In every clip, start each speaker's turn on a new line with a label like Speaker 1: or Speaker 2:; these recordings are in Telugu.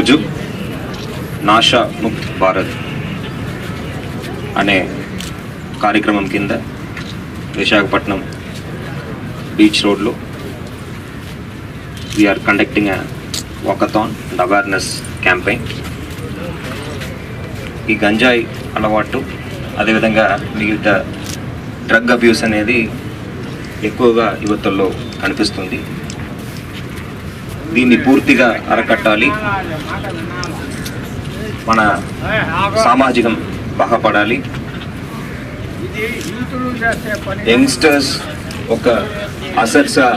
Speaker 1: ఈరోజు నాషా ముక్త్ భారత్ అనే కార్యక్రమం కింద విశాఖపట్నం బీచ్ రోడ్లో we're conducting walkathon and awareness campaign ఈ గంజాయి అలవాటు అదేవిధంగా మిగతా డ్రగ్ అబ్యూస్ అనేది ఎక్కువగా యువతల్లో కనిపిస్తుంది. దీన్ని పూర్తిగా అరకట్టాలి. మన సామాజికం బాగపడాలి. యంగ్స్టర్స్ ఒక అసెట్స్గా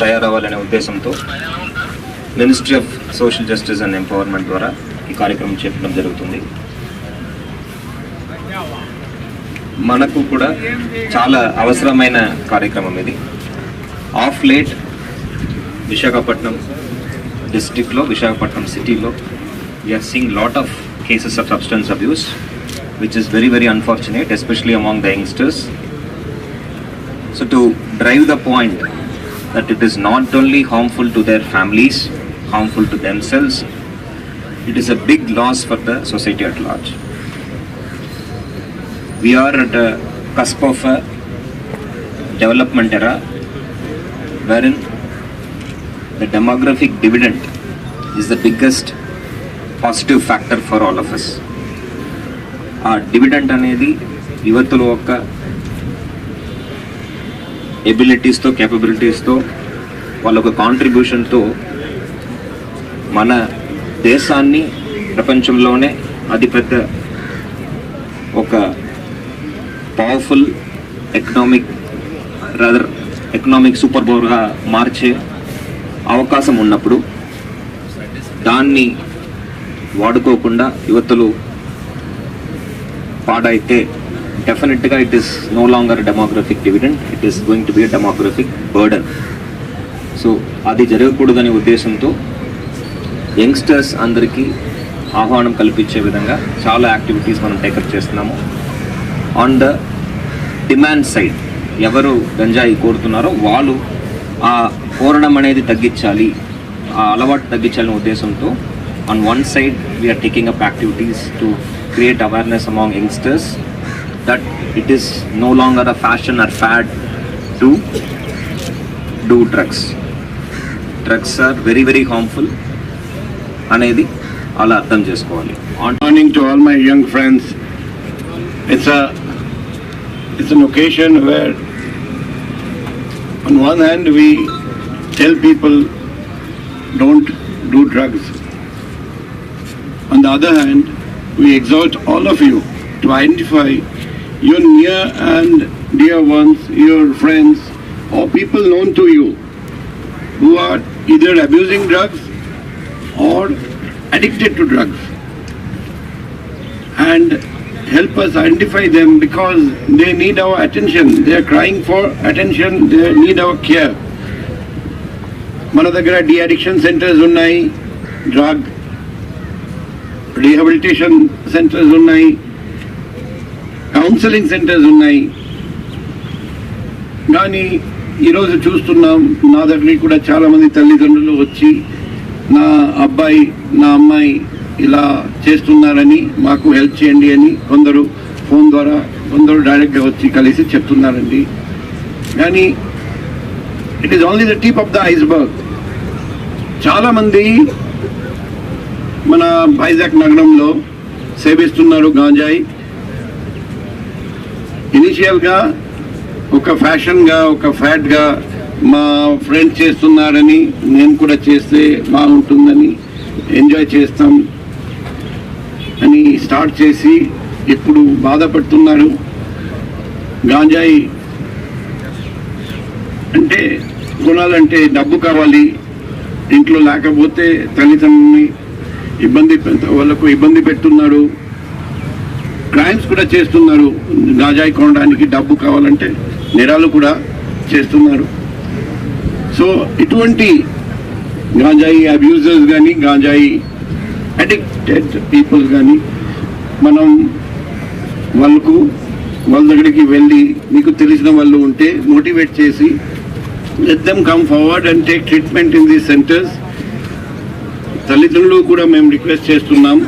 Speaker 1: తయారవ్వాలనే ఉద్దేశంతో ministry of social justice and empowerment ద్వారా ఈ కార్యక్రమం చేపట్టడం జరుగుతుంది. మనకు కూడా చాలా అవసరమైన కార్యక్రమం ఇది. Of late విశాఖపట్నం డిస్ట్రిక్ట్లో విశాఖపట్నం సిటీలో we're seeing lot of cases of substance abuse which is very very unfortunate especially among the youngsters so to drive the point that it is not only harmful to their families, harmful to themselves, it is a big loss for the society at large. We are at a cusp of a development era wherein the demographic dividend is the biggest positive factor for all of us ఆ డివిడెంట్ అనేది యువతుల యొక్క ఎబిలిటీస్తో కేపబిలిటీస్తో వాళ్ళ ఒక కాంట్రిబ్యూషన్తో మన దేశాన్ని ప్రపంచంలోనే అతిపెద్ద ఒక powerful economic rather economic super పవర్గా మార్చే అవకాశం ఉన్నప్పుడు దాన్ని వాడుకోకుండా యువతలు పాడైతే డెఫినెట్గా it is no longer demographic dividend it is going to be demographic burden so అది జరగకూడదనే ఉద్దేశంతో యంగ్స్టర్స్ అందరికీ ఆహ్వానం కల్పించే విధంగా చాలా యాక్టివిటీస్ మనం టేకప్ చేస్తున్నాము. ఆన్ ద డిమాండ్ సైడ్ ఎవరు గంజాయి కోరుతున్నారో వాళ్ళు ఆ కోరడం అనేది తగ్గించాలి ఆ అలవాటు తగ్గించాలనే ఉద్దేశంతో on one side we're taking up activities to create awareness among youngsters that it is no longer a fashion or fad to do drugs drugs are very very harmful అనేది అలా అర్థం చేసుకోవాలి.
Speaker 2: On to all my young friends it's it's an occasion where on one hand we tell people don't do drugs. On the other hand, we exhort all of you to identify your near and dear ones, your friends or people known to you who are either abusing drugs or addicted to drugs and help us identify them because they need our attention. They are crying for attention. They need our care. మన దగ్గర డి అడిక్షన్ సెంటర్స్ ఉన్నాయి డ్రగ్ రీహబిలిటేషన్ సెంటర్స్ ఉన్నాయి కౌన్సిలింగ్ సెంటర్స్ ఉన్నాయి కానీ ఈరోజు చూస్తున్నాం నా దగ్గరికి కూడా చాలామంది తల్లిదండ్రులు వచ్చి నా అబ్బాయి నా అమ్మాయి ఇలా చేస్తున్నారని మాకు హెల్ప్ చేయండి అని కొందరు ఫోన్ ద్వారా కొందరు డైరెక్ట్గా వచ్చి కలిసి చెప్తున్నారండి. కానీ it is only the tip of the iceberg చాలామంది మన వైజాగ్ నగరంలో సేవిస్తున్నారు గాంజాయి. ఇనిషియల్గా ఒక ఫ్యాషన్గా ఒక ఫ్యాట్గా మా ఫ్రెండ్ చేస్తున్నారని నేను కూడా చేస్తే బాగుంటుందని ఎంజాయ్ చేస్తాం. అని స్టార్ట్ చేసి ఇప్పుడు బాధపడుతున్నారు. గాంజాయి అంటే కొనాలంటే డబ్బు కావాలి. ఇంట్లో లేకపోతే తల్లిదండ్రులని ఇబ్బంది వాళ్ళకు ఇబ్బంది పెడుతున్నారు. క్రైమ్స్ కూడా చేస్తున్నారు. గాంజాయి కొనడానికి డబ్బు కావాలంటే నేరాలు కూడా చేస్తున్నారు. సో ఇటువంటి గాంజాయి అబ్యూజర్స్ కానీ గాంజాయి అడిక్టెడ్ పీపుల్ కానీ మనం వాళ్ళకు వాళ్ళ దగ్గరికి వెళ్ళి మీకు తెలిసిన వాళ్ళు ఉంటే మోటివేట్ చేసి let them come forward and take treatment in these centres తల్లిదండ్రులు కూడా మేము రిక్వెస్ట్ చేస్తున్నాం.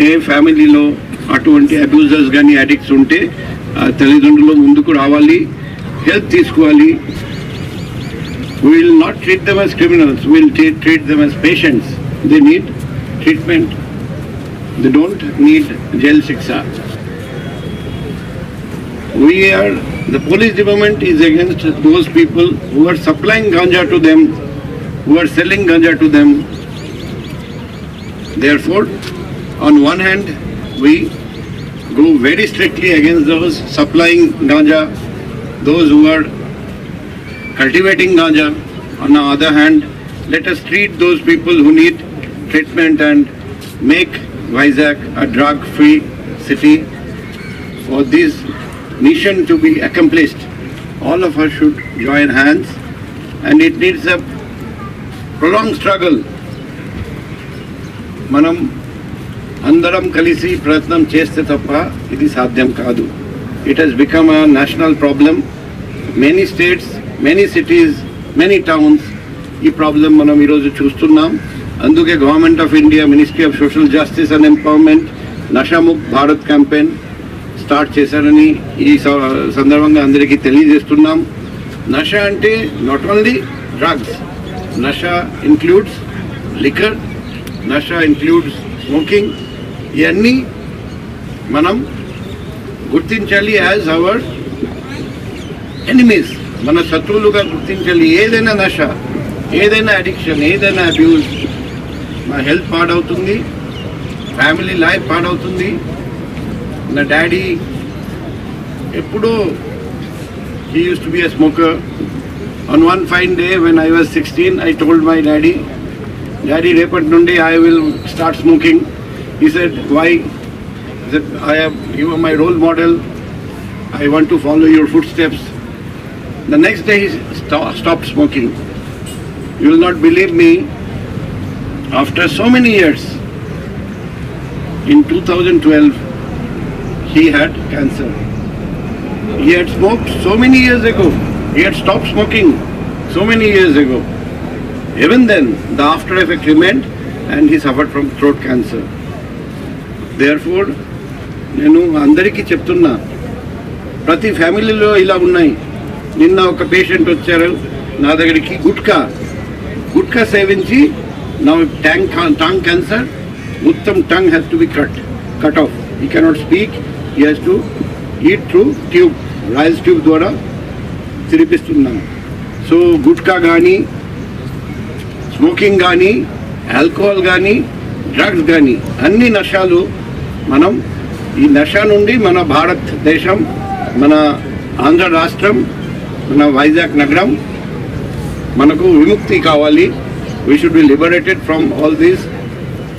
Speaker 2: ఏ ఫ్యామిలీలో అటువంటి అబ్యూజర్స్ కానీ అడిక్ట్స్ ఉంటే ఆ తల్లిదండ్రులు ముందుకు రావాలి హెల్ప్ తీసుకోవాలి. We will not treat them as criminals, we will treat them as patients. They need treatment, they don't need jail shiksha. We are, the police department is against those people who are supplying ganja to them, who are selling ganja to them. Therefore, on one hand, we go very strictly against those supplying ganja, those who are cultivating ganja on the other hand let us treat those people who need treatment and make Vizag a drug free city for this mission to be accomplished, all of us should join hands and it needs a prolonged struggle. మనం అందరం కలిసి ప్రయత్నం చేస్తే తప్ప ఇది సాధ్యం కాదు it has become a national problem many states Many cities many towns ఈ ప్రాబ్లం మనం ఈరోజు చూస్తున్నాం. అందుకే government of India ministry of social justice and empowerment Nasha Mukt Bharat campaign start చేశారని ఈ స- సందర్భంగా అందరికీ తెలియజేస్తున్నాం. నష అంటే not only drugs nasha includes liquor nasha includes smoking ఇవన్నీ మనం గుర్తించాలి యాజ్ అవర్ ఎనిమీస్ మన శత్రువులుగా గుర్తించాలి. ఏదైనా నష ఏదైనా అడిక్షన్ ఏదైనా అబ్యూస్ నా హెల్త్ పాడవుతుంది ఫ్యామిలీ లైఫ్ పాడవుతుంది. నా డాడీ ఎప్పుడూ he uses to be a smoker on one fine day when I was sixteen I told my daddy daddy రేపటి నుండి I will start smoking he said why I you my role model I want to follow your footsteps The next day he stop smoking you will not believe me after so many years in 2012 he had cancer. He had smoked so many years ago. He had stopped smoking so many years ago. Even then, the after effect remained and he suffered from throat cancer. Therefore, నేను అందరికీ చెప్తున్నా ప్రతి ఫ్యామిలీలో ఇలా ఉన్నాయి నిన్న ఒక పేషెంట్ వచ్చారు. నా దగ్గరికి గుట్కా. గుట్కా సేవించి నా ట్యాంక్ టాంగ్ క్యాన్సర్ మొత్తం tongue has to be cut cut off he cannot speak he has to eat through tube Royals tube ద్వారా తిరిపిస్తున్నాం సో గుట్కా కానీ స్మోకింగ్ కానీ ఆల్కహాల్ కానీ డ్రగ్స్ కానీ అన్ని నషాలు మనం ఈ నష నుండి మన భారతదేశం మన ఆంధ్ర రాష్ట్రం మన వైజాగ్ నగరం. మనకు విముక్తి కావాలి. We should be liberated from all these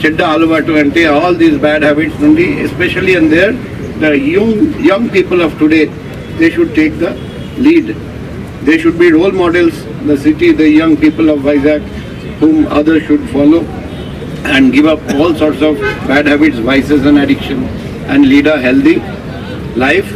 Speaker 2: చెడ్డ అలవాటు అంటే ఆల్ దీస్ బ్యాడ్ హ్యాబిట్స్ నుండి especially and there the young young people of today they should take the lead they should be role models the city the young people of Vizag whom others should follow and give up all sorts of bad habits, vices and addiction and lead a healthy life.